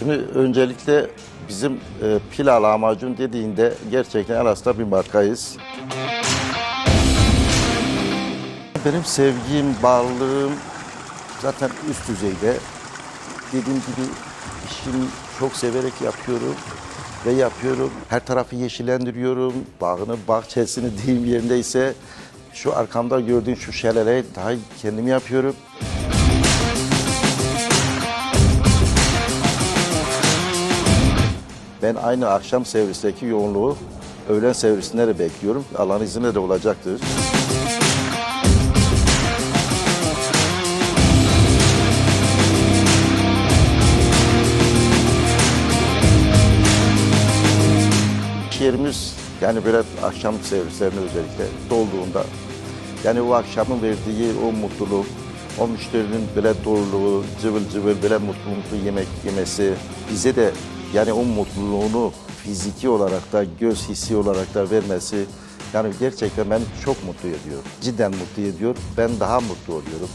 Şimdi öncelikle bizim e, pila lahmacun dediğinde gerçekten Alas'ta bir markayız. Benim sevgim, bağlılığım zaten üst düzeyde. Dediğim gibi işimi çok severek yapıyorum ve yapıyorum. Her tarafı yeşillendiriyorum. Bağını, bahçesini deyim yerindeyse şu arkamda gördüğün şu şelaleyi daha kendim yapıyorum. Ben aynı akşam servisteki yoğunluğu öğlen servisinde de bekliyorum. Allah'ın izniyle de olacaktır. Yerimiz yani böyle akşam servislerine özellikle dolduğunda yani o akşamın verdiği o mutluluk, o müşterinin böyle doluluğu, cıvıl cıvıl böyle mutlu mutlu yemek yemesi bize de yani o mutluluğunu fiziki olarak da göz hissi olarak da vermesi yani gerçekten beni çok mutlu ediyor. Cidden mutlu ediyor. Ben daha mutlu oluyorum.